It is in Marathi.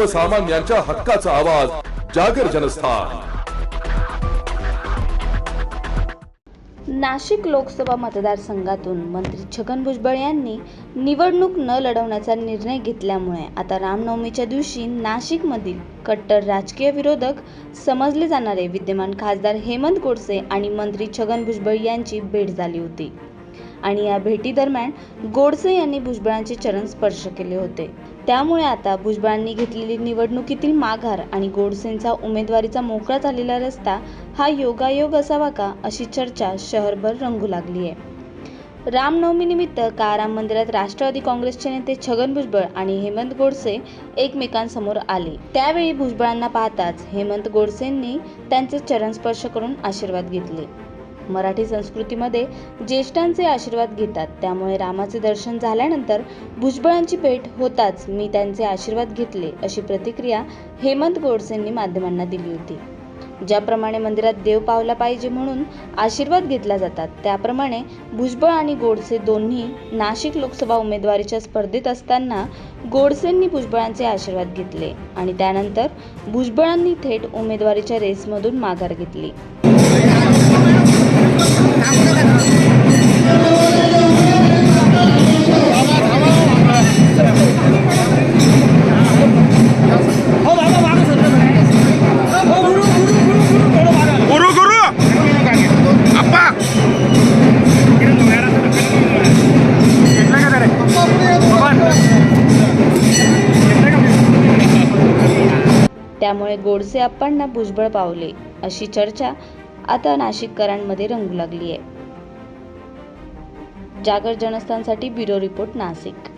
सर्वसामान्यांच्या हक्काचा आवाज जागर जनस्थान. नाशिक लोकसभा मतदारसंघातून मंत्री छगन भुजबळ यांनी निवडणूक न लढवण्याचा निर्णय घेतल्यामुळे आता रामनवमीच्या दिवशी नाशिकमधील कट्टर राजकीय विरोधक समजले जाणारे विद्यमान खासदार हेमंत गोडसे आणि मंत्री छगन भुजबळ यांची भेट झाली होती. आणि या भेटीदरम्यान गोडसे यांनी भुजबळांचे चरण स्पर्श केले होते. त्यामुळे आता भुजबळांनी घेतलेली निवडणुकीतील माघार आणि गोडसेंचा उमेदवारीचा मोकळा झालेला रस्ता हा योगायोग असावा का अशी चर्चा शहरभर रंगू लागली आहे. रामनवमीनिमित्त काराम मंदिरात राष्ट्रवादी काँग्रेसचे नेते छगन भुजबळ आणि हेमंत गोडसे एकमेकांसमोर आले? त्यावेळी भुजबळांना पाहताच हेमंत गोडसेंनी त्यांचे चरण स्पर्श करून आशीर्वाद घेतले. मराठी संस्कृतीमध्ये ज्येष्ठांचे आशीर्वाद घेतात. त्यामुळे रामाचे दर्शन झाल्यानंतर भुजबळांची भेट होताच मी त्यांचे आशीर्वाद घेतले अशी प्रतिक्रिया हेमंत गोडसेंनी माध्यमांना दिली होती. ज्याप्रमाणे मंदिरात देव पावला पाहिजे म्हणून आशीर्वाद घेतला जातात त्याप्रमाणे भुजबळ आणि गोडसे दोन्ही नाशिक लोकसभा उमेदवारीच्या स्पर्धेत असताना गोडसेंनी भुजबळांचे आशीर्वाद घेतले आणि त्यानंतर भुजबळांनी थेट उमेदवारीच्या रेसमधून माघार घेतली. त्यामुळे गोडसे आप्पांना भुजबळ पावले अशी चर्चा आता नाशिककरांमध्ये रंगू लागली आहे जागर जनस्थानसाठी ब्युरो रिपोर्ट नाशिक.